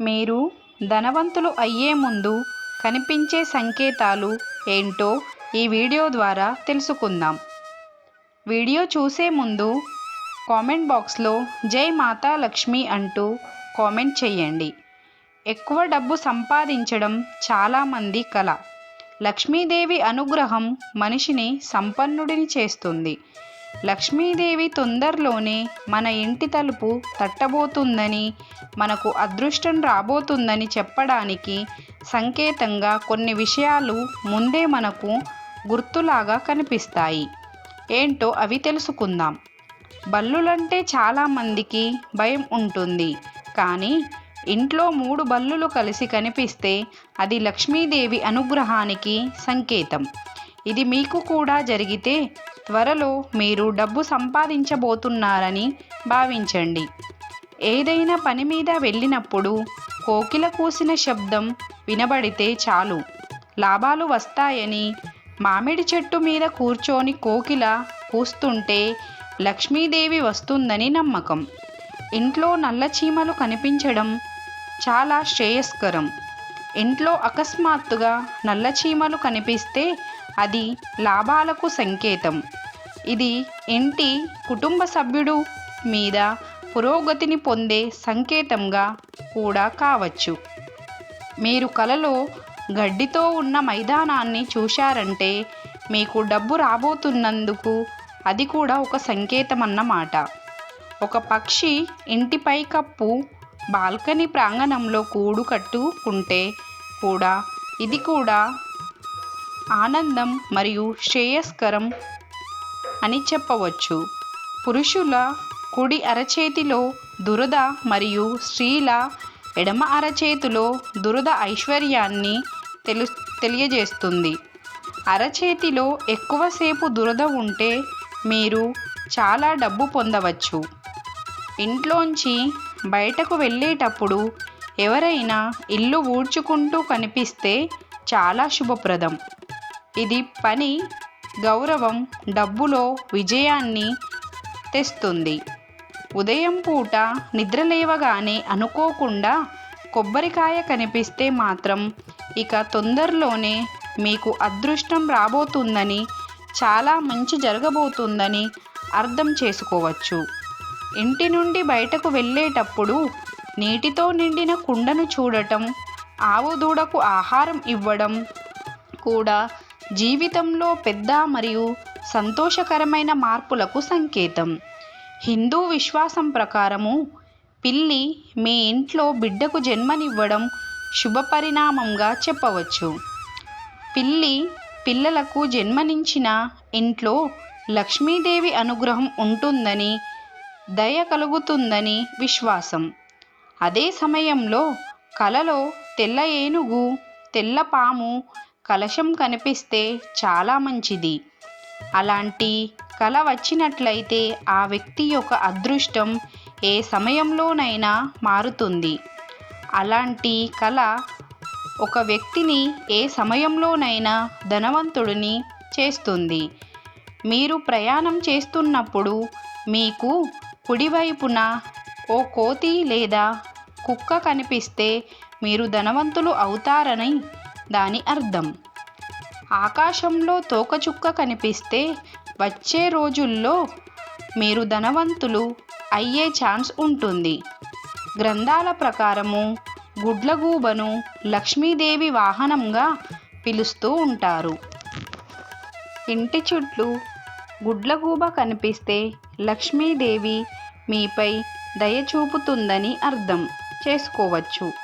మీరు ధనవంతులు అయ్యే ముందు కనిపించే సంకేతాలు ఏంటో ఈ వీడియో ద్వారా తెలుసుకుందాం. వీడియో చూసే ముందు కామెంట్ బాక్స్లో జై మాతా లక్ష్మి అంటూ కామెంట్ చేయండి. ఎక్కువ డబ్బు సంపాదించడం చాలామంది కళ లక్ష్మీదేవి అనుగ్రహం మనిషిని సంపన్నుడిని చేస్తుంది. లక్ష్మీదేవి తొందరలోనే మన ఇంటి తలుపు తట్టబోతుందని మనకు అదృష్టం రాబోతుందని చెప్పడానికి సంకేతంగా కొన్ని విషయాలు ముందే మనకు గుర్తులాగా కనిపిస్తాయి. ఏంటో అవి తెలుసుకుందాం. బల్లులంటే చాలామందికి భయం ఉంటుంది. కానీ ఇంట్లో మూడు బల్లులు కలిసి కనిపిస్తే అది లక్ష్మీదేవి అనుగ్రహానికి సంకేతం. ఇది మీకు కూడా జరిగితే త్వరలో మీరు డబ్బు సంపాదించబోతున్నారని భావించండి. ఏదైనా పని మీద వెళ్ళినప్పుడు కోకిల కూసిన శబ్దం వినబడితే చాలు. లాభాలు వస్తాయని మామిడి చెట్టు మీద కూర్చొని కోకిల కూస్తుంటే లక్ష్మీదేవి వస్తుందని నమ్మకం. ఇంట్లో నల్ల చీమలు కనిపించడం చాలా శ్రేయస్కరం. ఇంట్లో అకస్మాత్తుగా నల్ల చీమలు కనిపిస్తే అది లాభాలకు సంకేతం. ఇది ఇంటి కుటుంబ సభ్యుడు మీద పురోగతిని పొందే సంకేతంగా కూడా కావచ్చు. మీరు కలలో గడ్డితో ఉన్న మైదానాన్ని చూశారంటే మీకు డబ్బు రాబోతున్నందుకు అది కూడా ఒక సంకేతం అన్నమాట ఒక పక్షి ఇంటి పైకప్పు బాల్కనీ ప్రాంగణంలో కూడు కట్టుకుంటే కూడా ఇది కూడా ఆనందం మరియు శ్రేయస్కరం అని చెప్పవచ్చు. పురుషుల కుడి అరచేతిలో దురద మరియు స్త్రీల ఎడమ అరచేతిలో దురద ఐశ్వర్యాన్ని తెలు తెలియజేస్తుంది. అరచేతిలో ఎక్కువసేపు దురద ఉంటే మీరు చాలా డబ్బు పొందవచ్చు. ఇంట్లోంచి బయటకు వెళ్ళేటప్పుడు ఎవరైనా ఇల్లు ఊడ్చుకుంటూ కనిపిస్తే చాలా శుభప్రదం. ఇది పని గౌరవం డబ్బులో విజయాన్ని తెస్తుంది. ఉదయం పూట నిద్రలేవగానే అనుకోకుండా కొబ్బరికాయ కనిపిస్తే మాత్రం ఇక తొందరలోనే మీకు అదృష్టం రాబోతుందని చాలా మంచి జరగబోతుందని అర్థం చేసుకోవచ్చు. ఇంటి నుండి బయటకు వెళ్ళేటప్పుడు నీటితో నిండిన కుండను చూడటం ఆవు దూడకు ఆహారం ఇవ్వడం కూడా జీవితంలో పెద్ద మరియు సంతోషకరమైన మార్పులకు సంకేతం. హిందూ విశ్వాసం ప్రకారము పిల్లి మీ ఇంట్లో బిడ్డకు జన్మనివ్వడం శుభ పరిణామంగా చెప్పవచ్చు. పిల్లి పిల్లలకు జన్మనించిన ఇంట్లో లక్ష్మీదేవి అనుగ్రహం ఉంటుందని దయ కలుగుతుందని విశ్వాసం. అదే సమయంలో కలలో తెల్ల ఏనుగు తెల్ల పాము కలశం కనిపిస్తే చాలా మంచిది. అలాంటి కళ వచ్చినట్లయితే ఆ వ్యక్తి యొక్క అదృష్టం ఏ సమయంలోనైనా మారుతుంది. అలాంటి కళ ఒక వ్యక్తిని ఏ సమయంలోనైనా ధనవంతుడిని చేస్తుంది. మీరు ప్రయాణం చేస్తున్నప్పుడు మీకు కుడివైపున ఓ కోతి లేదా కుక్క కనిపిస్తే మీరు ధనవంతులు అవుతారని దాని అర్థం. ఆకాశంలో తోకచుక్క కనిపిస్తే వచ్చే రోజుల్లో మీరు ధనవంతులు అయ్యే ఛాన్స్ ఉంటుంది. గ్రంథాల ప్రకారము గుడ్లగూబను లక్ష్మీదేవి వాహనంగా పిలుస్తూ ఉంటారు. ఇంటి చుట్టూ గుడ్లగూబ కనిపిస్తే లక్ష్మీదేవి మీపై దయ చూపుతుందని అర్థం. చేసుకోవచ్చు.